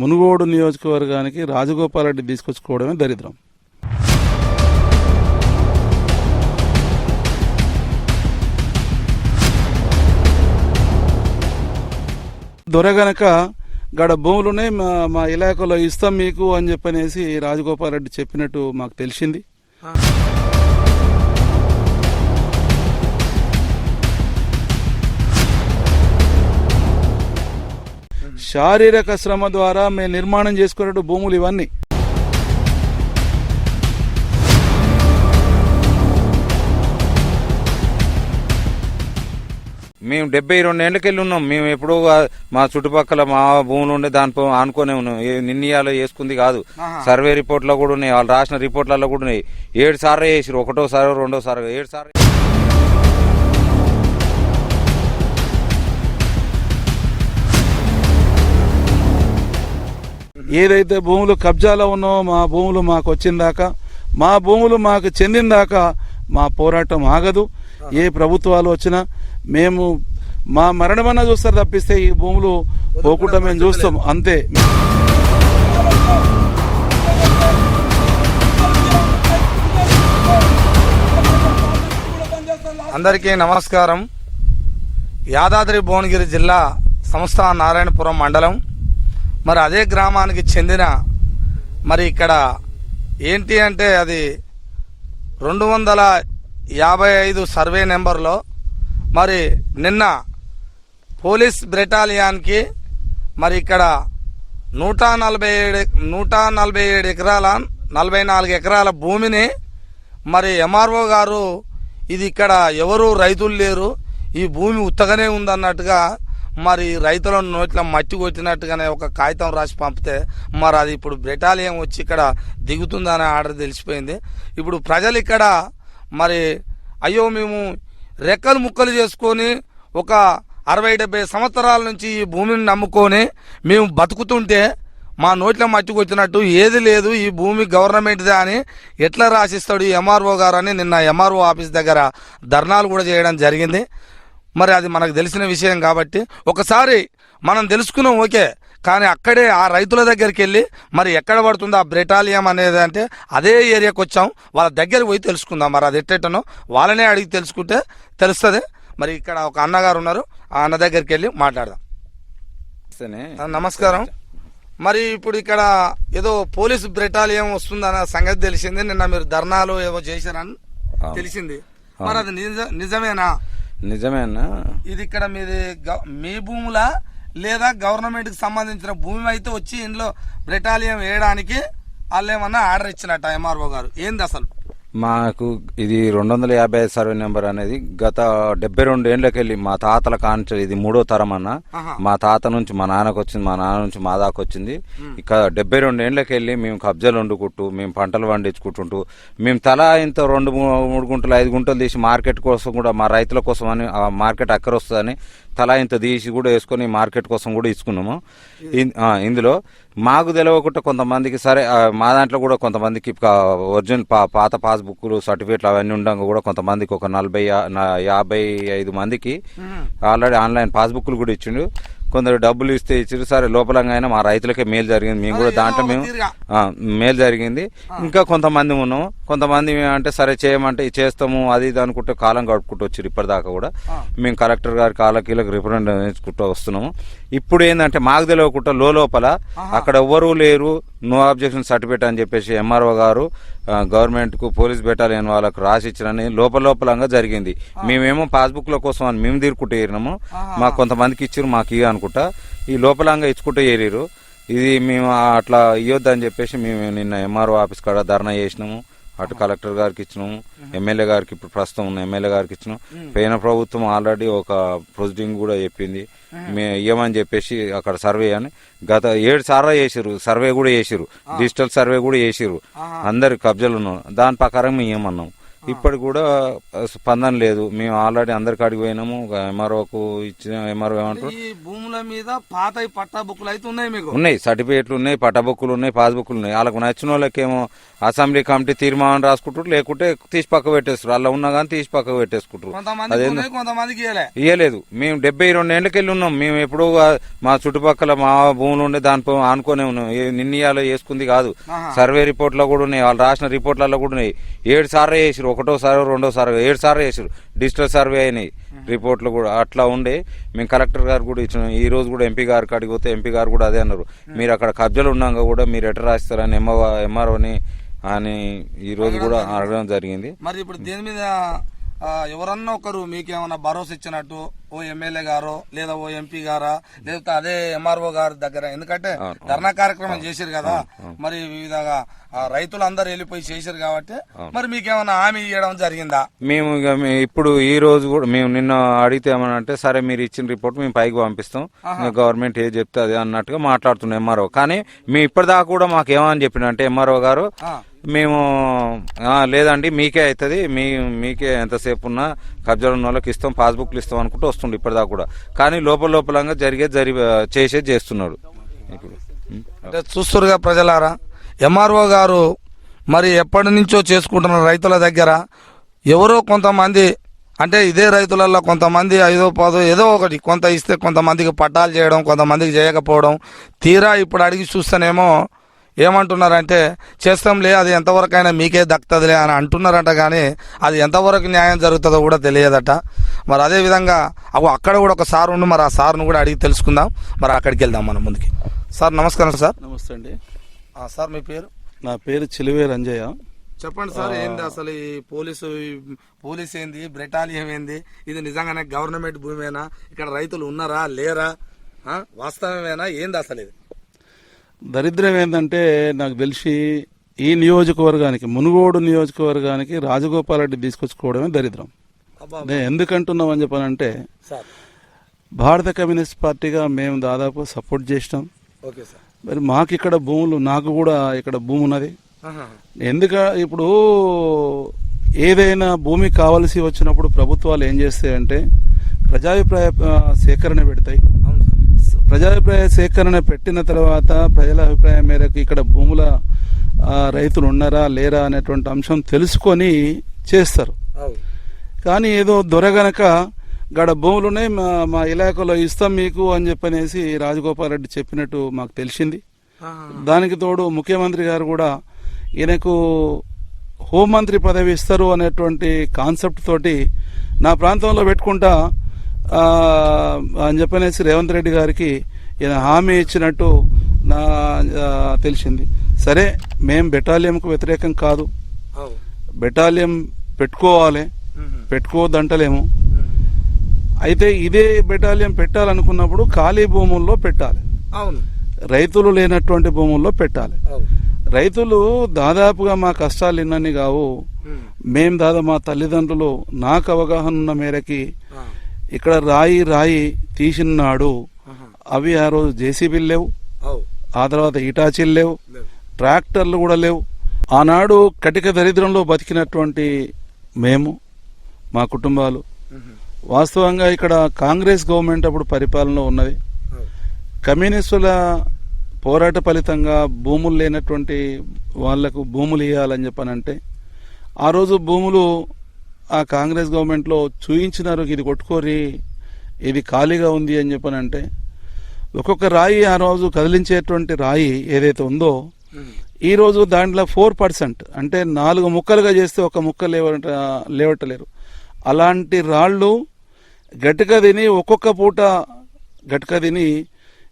మునుగోడు నియోజకవర్గానికి రాజగోపాల్ రెడ్డి తీసుకొచ్చుకోవడమే దరిద్రం. దొరగనక గడ భూములునే మా మా ఇలాకాలో ఇస్తాం మీకు అని చెప్పనేసి రాజగోపాల్ రెడ్డి చెప్పినట్టు మాకు తెలిసింది. శారీరక శ్రమ ద్వారా మేము నిర్మాణం చేసుకున్నట్టు భూములు ఇవన్నీ. మేము డెబ్బై రెండు ఏళ్ళకెళ్ళి ఉన్నాం. మేము ఎప్పుడో మా చుట్టుపక్కల మా భూములు ఉండే దానిపై ఆనుకునే ఉన్నాం. ఏ- నిన్నయాలో వేసుకుంది కాదు. సర్వే రిపోర్ట్లో కూడా ఉన్నాయి. వాళ్ళు రాసిన రిపోర్ట్లలో కూడా ఉన్నాయి. ఏడు సార్లు వేసారు ఒకటో సారి రెండో సారి. ఏడు సార్లు ఏదైతే భూములు కబ్జాలో ఉన్నామో మా భూములు మాకు వచ్చిందాక మా భూములు మాకు చెందిందాక మా పోరాటం ఆగదు. ఏ ప్రభుత్వాలు వచ్చినా మేము మా మరణమన్నా చూస్తారు తప్పిస్తే ఈ భూములు పోకుండా మేము చూస్తాం. అంతే. అందరికీ నమస్కారం. యాదాద్రి భువనగిరి జిల్లా సంస్థ నారాయణపురం మండలం. మరి అదే గ్రామానికి చెందిన మరి ఇక్కడ ఏంటి అంటే అది రెండు వందల యాభై ఐదు సర్వే నెంబర్లో మరి నిన్న పోలీస్ బ్రెటాలియాన్కి మరి ఇక్కడ నూట నలభై ఏడు నూట నలభై ఏడు ఎకరాల నలభై నాలుగు ఎకరాల భూమిని మరి ఎంఆర్ఓ గారు ఇది ఇక్కడ ఎవరు రైతులు లేరు ఈ భూమి ఉత్తగానే ఉందన్నట్టుగా మరి రైతుల నోట్ల మట్టి కొట్టినట్టుగానే ఒక కాగితం రాసి పంపితే మరి అది ఇప్పుడు బ్రెటాలియం వచ్చి ఇక్కడ దిగుతుందనే ఆర్డర్ తెలిసిపోయింది. ఇప్పుడు ప్రజలు ఇక్కడ మరి అయ్యో మేము రెక్కలు ముక్కలు చేసుకొని ఒక అరవై డెబ్బై సంవత్సరాల నుంచి ఈ భూమిని నమ్ముకొని మేము బతుకుతుంటే మా నోట్లో మట్టి కొట్టినట్టు ఏది లేదు ఈ భూమి గవర్నమెంట్దే అని ఎట్లా రాసిస్తాడు ఈ ఎంఆర్ఓ గారు అని నిన్న ఎంఆర్ఓ ఆఫీస్ దగ్గర ధర్నాలు కూడా చేయడం జరిగింది. మరి అది మనకు తెలిసిన విషయం కాబట్టి ఒకసారి మనం తెలుసుకున్నాం ఓకే. కానీ అక్కడే ఆ రైతుల దగ్గరికి వెళ్ళి మరి ఎక్కడ పడుతుందో ఆ బ్రెటాలియం అనేది అంటే అదే ఏరియాకి వచ్చాం. వాళ్ళ దగ్గరికి పోయి తెలుసుకుందాం. మరి అది ఎట్టెట్టనో వాళ్ళనే అడిగి తెలుసుకుంటే తెలుస్తుంది. మరి ఇక్కడ ఒక అన్నగారు ఉన్నారు. ఆ అన్న దగ్గరికి వెళ్ళి మాట్లాడదాం. నమస్కారం. మరి ఇప్పుడు ఇక్కడ ఏదో పోలీస్ బ్రెటాలియం వస్తుందన్న సంగతి తెలిసింది. నిన్న మీరు ధర్నాలు ఏవో చేశారని. తెలిసింది. మరి అది నిజ- నిజమేనా? నిజమేనా ఇది ఇక్కడ మీది గ- మీ భూముల? లేదా గవర్నమెంట్కి సంబంధించిన భూమి అయితే వచ్చి ఇందులో బ్రెటాలియం వేయడానికి వాళ్ళు ఏమన్నా ఆర్డర్ ఇచ్చినట్ట ఎంఆర్ఓ గారు? ఏంది అసలు? మాకు ఇది రెండు వందల యాభై ఐదు సర్వే నెంబర్ అనేది గత డెబ్బై రెండు ఏళ్ళకెళ్ళి మా తాతల కాంచె ఇది మూడో తరం అన్న. మా తాత నుంచి మా నాన్నకు వచ్చింది మా నాన్న నుంచి మా దాకా వచ్చింది. ఇక డెబ్బై రెండు ఏళ్ళకెళ్ళి మేము కబ్జాలు వండుకుంటూ మేము పంటలు పండించుకుంటుంటూ మేము తలా ఇంత రెండు మూడు గుంటలు ఐదు గుంటలు తీసి మార్కెట్ కోసం కూడా మా రైతుల కోసం అని ఆ మార్కెట్ అక్కర వస్తుందని తలా ఇంత తీసి కూడా వేసుకొని మార్కెట్ కోసం కూడా ఇచ్చుకున్నాము. ఇందులో మాకు తెలియకుండా కొంతమందికి సరే మా దాంట్లో కూడా కొంతమందికి ఒరిజినల్ పా- పాత పాస్బుక్లు సర్టిఫికేట్లు అవన్నీ ఉండగా కూడా కొంతమందికి ఒక నలభై యాభై ఐదు మందికి ఆల్రెడీ ఆన్లైన్ పాస్బుక్లు కూడా ఇచ్చిండు. కొందరు డబ్బులు ఇస్తే ఇచ్చారు సరే లోపలంగా అయినా మా రైతులకే మేలు జరిగింది. మేము కూడా దాంట్లో మేము మేలు జరిగింది. ఇంకా కొంతమంది ఉన్నాం. కొంతమంది అంటే సరే చేయమంటే చేస్తాము అది ఇది అనుకుంటే కాలం గడుపుకుంటూ వచ్చారు ఇప్పటిదాకా కూడా. మేము కలెక్టర్ గారి కాలకీలకు రిప్రజెంట్ వేసుకుంటూ వస్తున్నాము. ఇప్పుడు ఏంటంటే మాకు తెలియకుండా లోపల అక్కడ ఎవ్వరూ లేరు నో అబ్జెక్షన్ సర్టిఫికేట్ అని చెప్పేసి ఎంఆర్ఓ గారు గవర్నమెంట్కు పోలీస్ బెటాలియన్ వాళ్ళకు రాసి ఇచ్చినని లోపల లోపలంగా జరిగింది. మేమేమో పాస్బుక్ ల కోసం అని మేము తీరుకుంటూ ఏరినాము. మాకు కొంతమందికి ఇచ్చారు మాకు ఇవి అనుకుంటా. ఈ లోపలంగా ఇచ్చుకుంటూ ఏరిరు ఇది మేము అట్లా ఇవ్వద్దని చెప్పేసి మేము నిన్న ఎంఆర్ఓ ఆఫీస్ కాడ ధర్నా చేసినాము. అటు కలెక్టర్ గారికి ఇచ్చినాము ఎమ్మెల్యే గారికి ఇప్పుడు ప్రస్తుతం ఉన్న ఎమ్మెల్యే గారికి ఇచ్చినాం పోయిన ప్రభుత్వం ఆల్రెడీ ఒక ప్రొసీడింగ్ కూడా చెప్పింది. మేము ఇవ్వమని చెప్పేసి అక్కడ సర్వే అని గత ఏడు సార్లు చేసిరు సర్వే కూడా చేసిరు డిజిటల్ సర్వే కూడా చేసిరు అందరు కబ్జాలు ఉన్నాం దాని ప్రకారం మేము ఇవ్వమన్నాం ఇప్పటికి కూడా స్పందన లేదు. మేము ఆల్రెడీ అందరి కాడికి పోయినాము. ఎంఆర్ఓకు ఇచ్చిన ఎంఆర్ఓ ఏమంటారు? ఈ భూముల మీద పాత పట్టా బుక్కులు అయితే ఉన్నాయి మీకు? ఉన్నాయి. సర్టిఫికేట్లు ఉన్నాయి పట్టబుక్కులు ఉన్నాయి పాస్బుక్లు ఉన్నాయి. వాళ్ళకు నచ్చిన వాళ్ళకేమో అసెంబ్లీ కమిటీ తీర్మానం రాసుకుంటారు లేకుంటే తీసి పక్క పెట్టేస్తారు. అలా ఉన్నా కానీ తీసి పక్క పెట్టేసుకుంటారు కొంతమంది కొంతమందికి ఇయ్యలేదు. మేము డెబ్బై రెండు ఏళ్ళకెళ్ళి ఉన్నాం. మేము ఎప్పుడూ మా చుట్టుపక్కల మా భూములు ఉండే దానిపై ఆనుకునే ఉన్నాం. నిన్నయాలో వేసుకుంది కాదు. సర్వే రిపోర్ట్లో కూడా ఉన్నాయి. వాళ్ళు రాసిన రిపోర్ట్లలో కూడా ఉన్నాయి. ఏడు సార్లు చేసిరు ఒకటో సారి రెండో సారి ఏడు సార్లు చేసిరు డిజిటల్ సర్వే అయినాయి. రిపోర్ట్లు కూడా అట్లా ఉండే. మేము కలెక్టర్ గారు కూడా ఇచ్చినాం ఈ రోజు కూడా ఎంపీ గారికి అడిగి పోతే ఎంపీ గారు కూడా అదే అన్నారు. మీరు అక్కడ కబ్జాలు ఉన్నాక కూడా మీరు ఎట్లా రాస్తారని ఎంఆర్ ఎంఆర్ఓని అని ఈ రోజు కూడా అడగడం జరిగింది. మరి ఇప్పుడు దీని మీద ఎవరన్నా ఒకరు మీకేమన్నా భరోసా ఇచ్చినట్టు ఓ ఎమ్మెల్యే గారో లేదా ఓ ఎంపీ గారా లేకపోతే అదే ఎంఆర్ఓ గారి దగ్గర. ఎందుకంటే ధర్నా కార్యక్రమం చేశారు కదా మరి వివిధగా ఆ, రైతులందరూ వెళ్ళిపోయి చేశారు కాబట్టి మరి మీకేమన్నా హామీ ఇవ్వడం జరిగిందా? మేము ఇక ఇప్పుడు ఈ రోజు కూడా మేము నిన్న అడిగితే ఏమనంటే సరే మీరు ఇచ్చిన రిపోర్ట్ మేము పైకి పంపిస్తాం. గవర్నమెంట్ ఏది చెప్తే అదే అన్నట్టుగా మాట్లాడుతున్నాం ఎంఆర్ఓ. కానీ మేము ఇప్పటిదాకా కూడా మాకు ఏమని చెప్పినంటే ఎంఆర్ఓ గారు మేము లేదండి మీకే అవుతుంది మీ మీకే ఎంతసేపు ఉన్నా కబ్జాలు ఉన్న వాళ్ళకి ఇస్తాం పాస్బుక్లు ఇస్తాం అనుకుంటూ వస్తుండే ఇప్పటిదాకా కూడా. కానీ లోపల లోపలంగా జరిగేది జరి చేసే చేస్తున్నాడు. ఇప్పుడు అంటే చూస్తురుగా ప్రజలారా ఎంఆర్ఓ గారు మరి ఎప్పటి నుంచో చేసుకుంటున్న రైతుల దగ్గర ఎవరో కొంతమంది అంటే ఇదే రైతులలో కొంతమంది ఐదో పదో ఏదో ఒకటి కొంత ఇస్తే కొంతమందికి పట్టాలు చేయడం కొంతమందికి చేయకపోవడం తీరా ఇప్పుడు అడిగి చూస్తేనేమో ఏమంటున్నారంటే చేస్తాంలే అది ఎంతవరకైనా మీకే దక్కుతుందిలే అని అంటున్నారంట కానీ అది ఎంతవరకు న్యాయం జరుగుతుందో కూడా తెలియదట. మరి అదే విధంగా అవు అక్కడ కూడా ఒక సార్ ఉండి మరి ఆ సార్ను కూడా అడిగి తెలుసుకుందాం. మరి అక్కడికి వెళ్దాం మనం ముందుకి. సార్ నమస్కారం సార్. నమస్తే అండి. సార్ మీ పేరు? నా పేరు చిలువే రంజయ్య. చెప్పండి సార్ ఏంది అసలు ఈ పోలీసు పోలీస్ ఏంది బ్రెటాలియం ఏంది? ఇది నిజంగానే గవర్నమెంట్ భూమేనా? ఇక్కడ రైతులు ఉన్నారా లేరా? వాస్తవమేనా? ఏంది అసలు ఇది? దరిద్రం ఏంటంటే నాకు తెలిసి ఈ నియోజకవర్గానికి మునుగోడు నియోజకవర్గానికి రాజగోపాల్ రెడ్డి తీసుకొచ్చుకోవడమే దరిద్రం. నేను ఎందుకంటున్నాం అని చెప్పానంటే భారత కమ్యూనిస్ట్ పార్టీగా మేము దాదాపు సపోర్ట్ చేసినాం. మరి మాకు ఇక్కడ భూములు నాకు కూడా ఇక్కడ భూమి ఉన్నది. ఎందుక ఇప్పుడు ఏదైనా భూమి కావలసి వచ్చినప్పుడు ప్రభుత్వాలు ఏం చేస్తాయంటే ప్రజాభిప్రాయ సేకరణ పెడతాయి. ప్రజాభిప్రాయ సేకరణ పెట్టిన తర్వాత ప్రజల అభిప్రాయం మేరకు ఇక్కడ భూముల రైతులు ఉన్నారా లేరా అనేటువంటి అంశం తెలుసుకొని చేస్తారు. కానీ ఏదో దొరగనక గడ భూములు ఉన్నాయి మా మా ఇలాకాలో ఇస్తాం మీకు అని చెప్పనేసి రాజగోపాల్ రెడ్డి చెప్పినట్టు మాకు తెలిసింది. దానికి తోడు ముఖ్యమంత్రి గారు కూడా ఈయనకు హోంమంత్రి పదవి ఇస్తారు అనేటువంటి కాన్సెప్ట్ తోటి నా ప్రాంతంలో పెట్టుకుంటా అని చెప్పనేసి రేవంత్ రెడ్డి గారికి ఈయన హామీ ఇచ్చినట్టు నా తెలిసింది. సరే మేం బెటాలియంకు వ్యతిరేకం కాదు. బెటాలియం పెట్టుకోవాలి. మ్మ్. పెట్టుకోవద్దంటలేము అయితే ఇదే బెటాలియం పెట్టాలనుకున్నప్పుడు ఖాళీ భూముల్లో పెట్టాలి. అవును. రైతులు లేనటువంటి భూముల్లో పెట్టాలి. రైతులు దాదాపుగా మా కష్టాలు ఇన్నన్ని కావు. మ్మ్. మేం దాదా మా తల్లిదండ్రులు నాకు అవగాహన ఉన్న మేరకి. ఇక్కడ రాయి రాయి తీసినాడు. అవి ఆ రోజు జేసీబీలు లేవు. ఆ తర్వాత ఇటాచీలు లేవు. ట్రాక్టర్లు కూడా లేవు. ఆనాడు కటిక దరిద్రంలో బతికినటువంటి మేము మా కుటుంబాలు. వాస్తవంగా ఇక్కడ కాంగ్రెస్ గవర్నమెంట్ అప్పుడు పరిపాలనలో ఉన్నది. కమ్యూనిస్టుల పోరాట ఫలితంగా భూములు లేనటువంటి వాళ్ళకు భూములు ఇవ్వాలని చెప్పనంటే ఆ రోజు భూములు ఆ కాంగ్రెస్ గవర్నమెంట్లో చూయించినారు ఇది కొట్టుకోరి ఇది ఖాళీగా ఉంది అని చెప్పనంటే ఒక్కొక్క రాయి ఆ రోజు కదిలించేటువంటి రాయి ఏదైతే ఉందో ఈరోజు ఈ రోజు దాంట్లో ఫోర్ పర్సెంట్ అంటే నాలుగు ముక్కలుగా చేస్తే ఒక ముక్క లేవట లేవటలేరు. అలాంటి రాళ్ళు గట్టిక తిని ఒక్కొక్క పూట గట్టిక తిని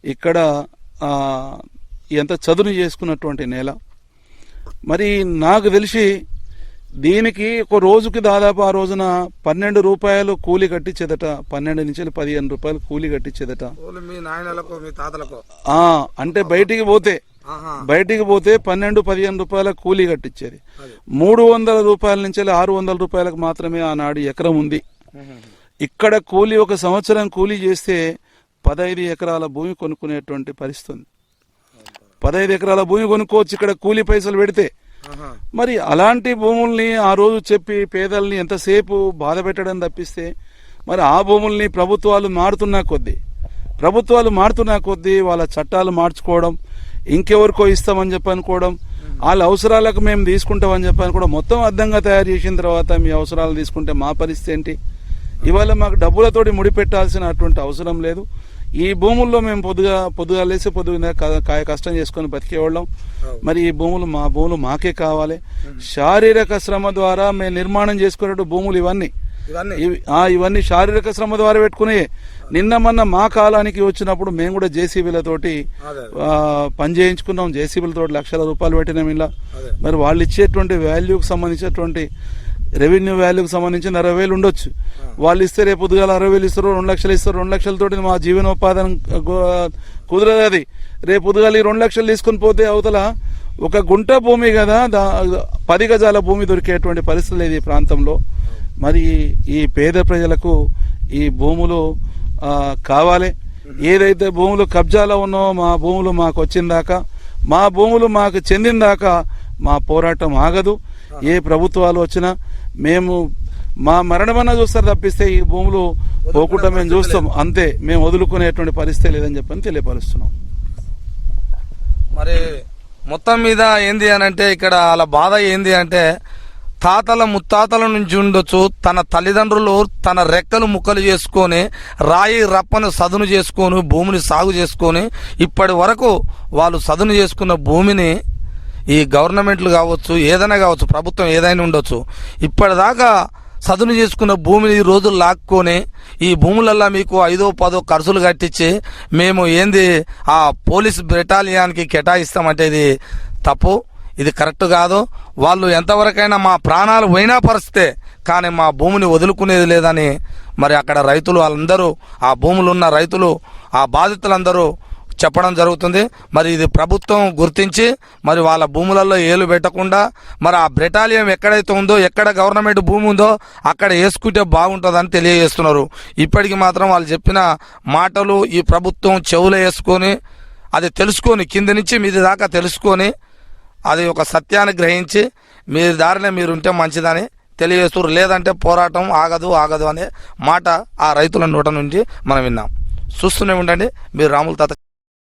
ఇక్కడ ఎంత చదును చేసుకున్నటువంటి నేల. మరి నాకు తెలిసి దీనికి ఒక రోజుకి దాదాపు ఆ రోజున పన్నెండు రూపాయలు కూలి కట్టించేదట పన్నెండు నుంచి పదిహేను రూపాయలు కూలి కట్టించేదట. ఓన్లీ మీ నాయనలకు మీ తాతలకు? ఆ అంటే బయటికి పోతే బయటికి పోతే పన్నెండు పదిహేను రూపాయల కూలీ కట్టించేది. మూడు వందల రూపాయల నుంచి ఆరు వందల రూపాయలకు మాత్రమే ఆనాడు ఎకరం ఉంది. ఇక్కడ కూలీ ఒక సంవత్సరం కూలీ చేస్తే పదహైదు ఎకరాల భూమి కొనుక్కునేటువంటి పరిస్థితి ఉంది. పదహైదు ఎకరాల భూమి కొనుక్కోవచ్చు ఇక్కడ కూలీ పైసలు పెడితే. మరి అలాంటి భూముల్ని ఆ రోజు చెప్పి పేదల్ని ఎంతసేపు బాధ పెట్టడం తప్పిస్తే మరి ఆ భూముల్ని ప్రభుత్వాలు మారుతున్నా కొద్దీ ప్రభుత్వాలు మారుతున్నా కొద్దీ వాళ్ళ చట్టాలు మార్చుకోవడం ఇంకెవరికో ఇస్తామని చెప్పి అనుకోవడం వాళ్ళ అవసరాలకు మేము తీసుకుంటామని చెప్పి అనుకోవడం మొత్తం అర్థంగా తయారు చేసిన తర్వాత మీ అవసరాలు తీసుకుంటే మా పరిస్థితి ఏంటి? ఇవాళ మాకు డబ్బులతోటి ముడిపెట్టాల్సినటువంటి అవసరం లేదు. ఈ భూముల్లో మేము పొద్దుగా పొద్దుగా లేసి పొద్దుగా కాయ కష్టం చేసుకొని బతికేవాళ్ళం మరి ఈ భూములు మా భూములు మాకే కావాలి. శారీరక శ్రమ ద్వారా మేము నిర్మాణం చేసుకున్నట్టు భూములు ఇవన్నీ. ఇవన్నీ. ఇవి- ఆ, ఇవన్నీ శారీరక శ్రమ ద్వారా పెట్టుకుని నిన్న మొన్న మా కాలానికి వచ్చినప్పుడు మేము కూడా జేసీబీలతోటి పని చేయించుకున్నాం. జేసీబీలతో లక్షల రూపాయలు పెట్టినాం ఇలా. మరి వాళ్ళు ఇచ్చేటువంటి వాల్యూకి సంబంధించినటువంటి రెవెన్యూ వాల్యూకి సంబంధించిన అరవై వేలు ఉండొచ్చు. వాళ్ళు ఇస్తే రేపు పొద్దుగాల అరవై వేలు ఇస్తారు రెండు లక్షలు ఇస్తారు. రెండు లక్షలతోటి మా జీవనోపాధన కుదరదు అది. రేపు పొద్దుగాల ఈ రెండు లక్షలు తీసుకుని పోతే అవతల ఒక గుంట భూమి కదా దా పది గజాల భూమి దొరికేటువంటి పరిస్థితి లేదు ఈ ప్రాంతంలో. మరి ఈ పేద ప్రజలకు ఈ భూములు కావాలి. ఏదైతే భూములు కబ్జాలో ఉన్నో మా భూములు మాకు వచ్చిందాకా మా భూములు మాకు చెందిందాకా మా పోరాటం ఆగదు. ఏ ప్రభుత్వాలు వచ్చినా మేము మా మరణమన్నా చూస్తారు తప్పిస్తే ఈ భూములు పోకుండా మేము చూస్తాం. అంతే మేము వదులుకునేటువంటి పరిస్థితి లేదని చెప్పని తెలియపరుస్తున్నాం. మరి మొత్తం మీద ఏంది అని అంటే ఇక్కడ వాళ్ళ బాధ ఏంది అంటే తాతల ముత్తాతల నుంచి ఉండొచ్చు తన తల్లిదండ్రులు తన రెక్కలు ముక్కలు చేసుకొని రాయి రప్పను సదును చేసుకొని భూమిని సాగు చేసుకొని ఇప్పటి వరకు వాళ్ళు సదును చేసుకున్న భూమిని ఈ గవర్నమెంట్లు కావచ్చు ఏదైనా కావచ్చు ప్రభుత్వం ఏదైనా ఉండొచ్చు. ఇప్పటిదాకా సదును చేసుకున్న భూమిని ఈ రోజులు లాక్కొని ఈ భూములల్లో మీకు ఐదో పదో ఖర్చులు కట్టించి మేము ఏంది ఆ పోలీస్ బెటాలియానికి కేటాయిస్తామంటే ఇది తప్పు ఇది కరెక్ట్ కాదు. వాళ్ళు ఎంతవరకైనా మా ప్రాణాలు పోయినా పరిస్థితే కానీ మా భూమిని వదులుకునేది లేదని మరి అక్కడ రైతులు వాళ్ళందరూ ఆ భూములు ఉన్న రైతులు ఆ బాధితులందరూ చెప్పడం జరుగుతుంది. మరి ఇది ప్రభుత్వం గుర్తించి మరి వాళ్ళ భూములలో ఏలు పెట్టకుండా మరి ఆ బ్రెటాలియం ఎక్కడైతే ఉందో ఎక్కడ గవర్నమెంట్ భూమి ఉందో అక్కడ వేసుకుంటే బాగుంటుందని తెలియజేస్తున్నారు. ఇప్పటికి మాత్రం వాళ్ళు చెప్పిన మాటలు ఈ ప్రభుత్వం చెవులు వేసుకొని అది తెలుసుకొని కింద నుంచి మీది దాకా తెలుసుకొని అది ఒక సత్యాన్ని గ్రహించి మీ దారిలో మీరు ఉంటే మంచిదని తెలియజేస్తున్నారు. లేదంటే పోరాటం ఆగదు ఆగదు అనే మాట ఆ రైతుల నోట నుంచి మనం విన్నాం. చూస్తూనే ఉండండి. మీరు రాముల తాత